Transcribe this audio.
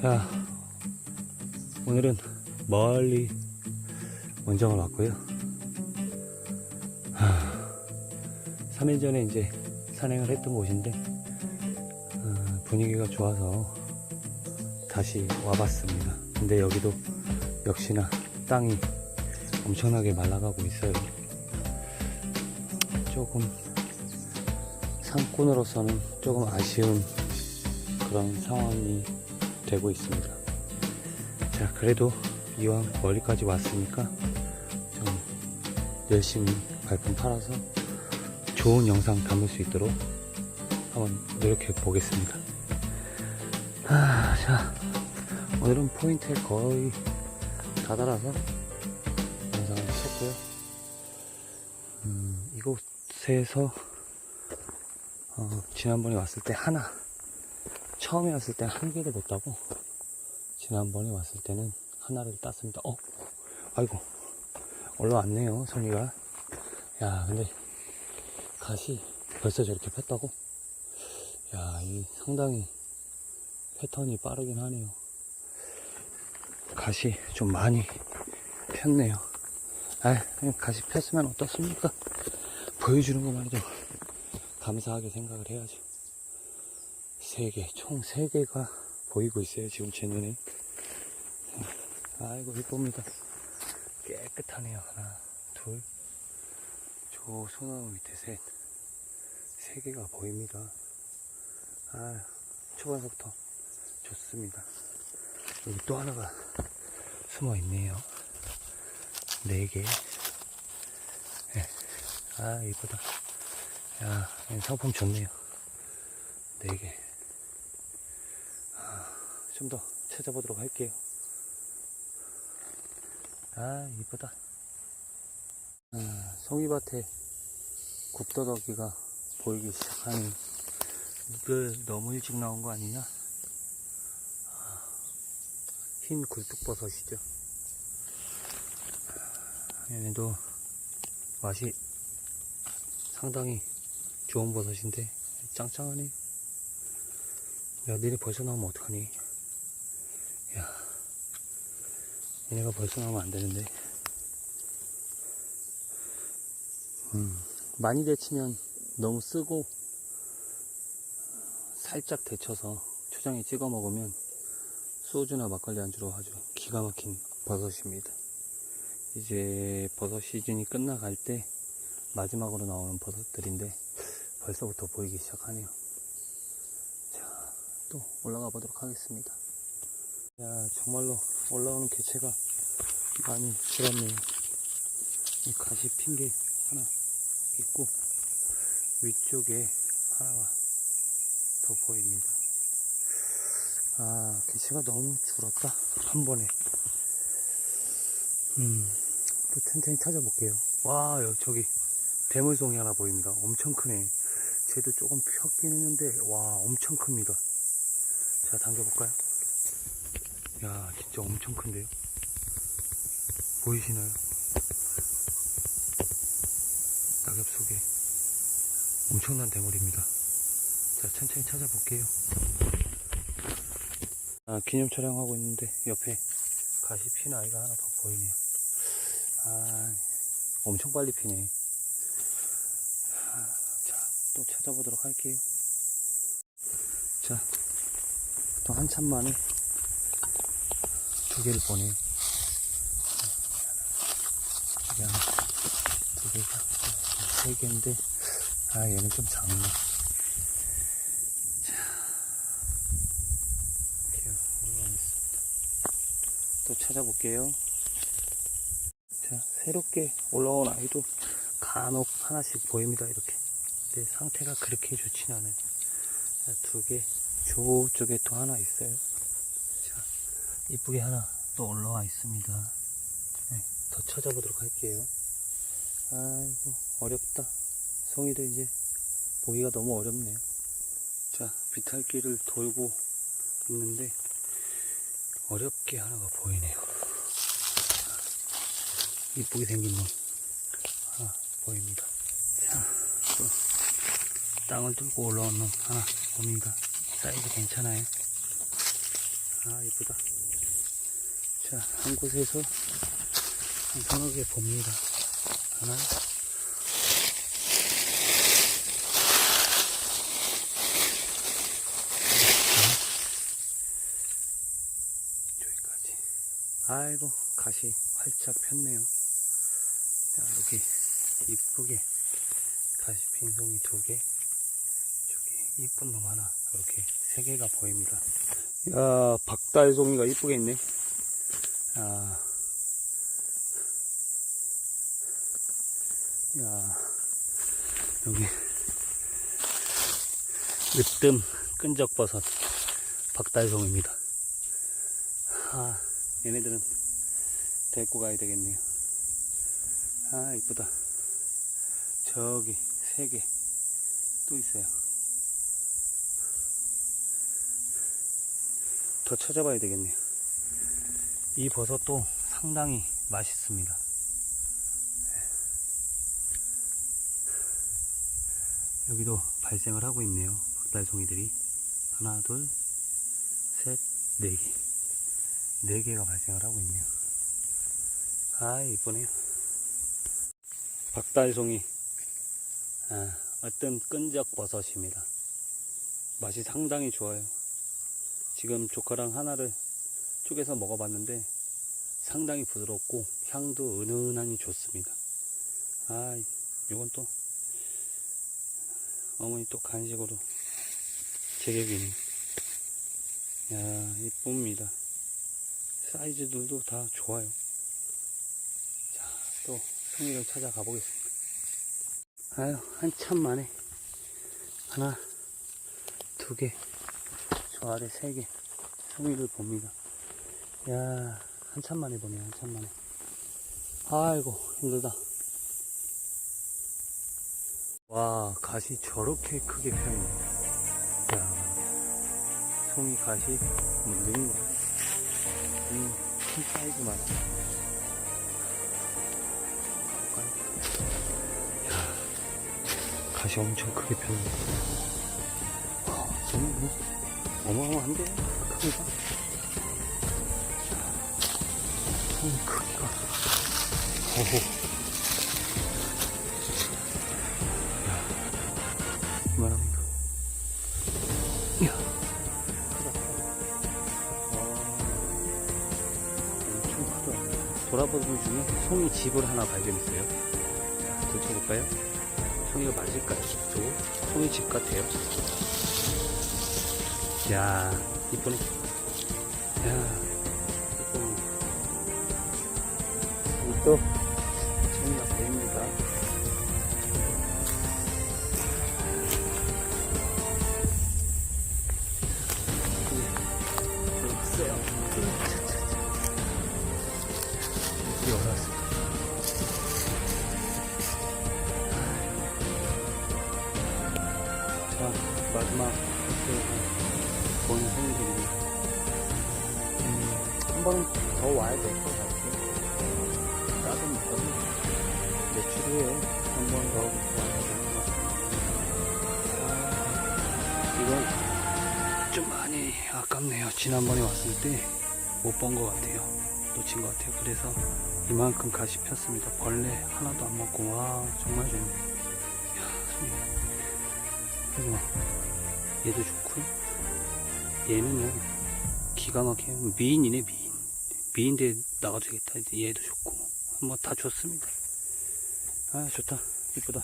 자, 오늘은 멀리 원정을 왔고요. 하, 3일 전에 이제 산행을 했던 곳인데, 어, 분위기가 좋아서 다시 와봤습니다. 근데 여기도 역시나 땅이 엄청나게 말라가고 있어요. 조금 상권으로서는 조금 아쉬운 그런 상황이 되고 있습니다. 자, 그래도 이왕 멀리까지 왔으니까 좀 열심히 발품 팔아서 좋은 영상 담을 수 있도록 한번 노력해 보겠습니다. 아, 자, 오늘은 포인트에 거의 다다라서 영상을 찍고요. 음, 이곳에서 어, 지난번에 왔을 때 하나 처음에 왔을 때 한 개를 못 따고 지난번에 왔을 때는 하나를 땄습니다. 어, 아이고 올라왔네요, 송이가. 야, 근데 갓이 벌써 저렇게 폈다고? 야, 이 상당히 패턴이 빠르긴 하네요. 갓이 좀 많이 폈네요. 아, 그냥 갓이 폈으면 어떻습니까? 보여주는 것만 좀 감사하게 생각을 해야죠. 세 개, 총세 개가 보이고 있어요. 지금 제 눈에. 아이고, 이쁩니다. 깨끗하네요. 하나, 둘. 저 소나무 밑에 셋. 세 개가 보입니다. 아, 초반서부터 좋습니다. 여기 또 하나가 숨어 있네요. 네 개. 네. 아, 이쁘다. 야, 상품 좋네요. 네 개. 아, 좀더 찾아보도록 할게요. 아, 이쁘다. 아, 송이밭에 굽더덕이가 보이기 시작하니, 이거 너무 일찍 나온 거 아니냐? 아, 흰 굴뚝버섯이죠. 얘네도 맛이 상당히 좋은 버섯인데 짱짱하네. 야, 니네 벌써 나오면 어떡하니? 야, 얘네가 벌써 나오면 안 되는데. 음, 많이 데치면 너무 쓰고 살짝 데쳐서 초장에 찍어 먹으면 소주나 막걸리 안주로 아주 기가 막힌 버섯입니다. 이제 버섯 시즌이 끝나갈 때 마지막으로 나오는 버섯들인데 벌써부터 보이기 시작하네요. 자, 또 올라가 보도록 하겠습니다. 야, 정말로 올라오는 개체가 많이 줄었네요. 이 가시 핀 게 하나 있고 위쪽에 하나가 더 보입니다. 아, 개체가 너무 줄었다. 한 번에. 음, 또 천천히 찾아볼게요. 와, 여기 저기 대물송이 하나 보입니다. 엄청 크네. 쟤도 조금 폈긴 했는데, 와, 엄청 큽니다. 자, 당겨볼까요? 야, 진짜 엄청 큰데요? 보이시나요? 낙엽 속에 엄청난 대물입니다. 자, 천천히 찾아볼게요. 아, 기념 촬영하고 있는데, 옆에 가시 핀 아이가 하나 더 보이네요. 아, 엄청 빨리 피네. 자, 또 찾아보도록 할게요. 자, 또 한참 만에 두 개를 보네요. 이게 두 개가, 세 개인데, 아, 얘는 좀 작네. 자, 이렇게 올라가겠습니다. 또 찾아볼게요. 자, 새롭게 올라온 아이도 간혹 하나씩 보입니다, 이렇게. 근데 상태가 그렇게 좋진 않아요. 자, 두 개, 저쪽에 또 하나 있어요. 자, 이쁘게 하나 또 올라와 있습니다. 네, 더 찾아보도록 할게요. 아이고, 어렵다. 송이도 이제 보기가 너무 어렵네요. 자, 비탈길을 돌고 있는데, 어렵게 하나가 보이네요. 이쁘게 생긴 놈 하나 보입니다. 자, 또 땅을 뚫고 올라온 놈 하나 봅니다. 사이즈 괜찮아요. 아, 이쁘다. 자, 한 곳에서 한 서너 개 봅니다. 하나. 여기까지. 아이고, 가시 활짝 폈네요. 자, 여기 이쁘게 가시 핀 송이 두 개. 저기 이쁜 놈 하나. 이렇게 세 개가 보입니다. 야, 박달송이가 이쁘게 있네. 아. 야, 여기, 으뜸 끈적버섯 박달송입니다. 아, 얘네들은 데리고 가야 되겠네요. 아, 이쁘다. 저기, 세 개. 또 있어요. 더 찾아봐야 되겠네요. 이 버섯도 상당히 맛있습니다. 여기도 발생을 하고 있네요. 박달송이들이. 하나, 둘, 셋, 네 개. 네 개가 발생을 하고 있네요. 아, 이쁘네요. 박달송이. 아, 어떤 끈적 버섯입니다. 맛이 상당히 좋아요. 지금 조카랑 하나를 쪼개서 먹어봤는데 상당히 부드럽고 향도 은은하니 좋습니다. 아, 요건 또 어머니 또 간식으로 제격이네. 야, 이쁩니다. 사이즈들도 다 좋아요. 자, 또 송이를 찾아가 보겠습니다. 아유, 한참 만에 하나, 두 개, 저 아래 세 개, 송이를 봅니다. 야, 한참 만에 보네, 한참 만에. 아이고, 힘들다. 와, 가시 저렇게 크게 펴있네. 야, 송이 가시 뭐 느린 거. 음, 큰 사이즈만. 야, 가시 엄청 크게 폈네. 와, 뭐, 어마어마한데? 크기가? 오호. 이만합니다. 이야, 크다. 와, 엄청 크다. 돌아보는 중에 송이 집을 하나 발견했어요. 자, 들춰볼까요? 송이가 맞을까요? 저거? 송이 집 같아요. 야, 이쁘네. 야, 이쁘네. 또, 이게 올라왔습니다. 자, 마지막 그 생일입니다. 음, 한 번은 더 와야 될 것 같아요. 나도 못 가고 며칠 후에 한 번 더 와야 될것 같아요. 아, 이건 좀 많이 아깝네요. 지난번에 왔을 때 못 본 것 같아요. 놓친 것 같아요. 그래서 이만큼 가시 폈습니다. 벌레 하나도 안 먹고 와 정말 좋네. 야 손이 그리고 얘도 좋고 얘는요 기가 막혀요. 미인이네 미인. 미인대 나가도 되겠다. 얘도 좋고 뭐 다 좋습니다. 아 좋다 이쁘다.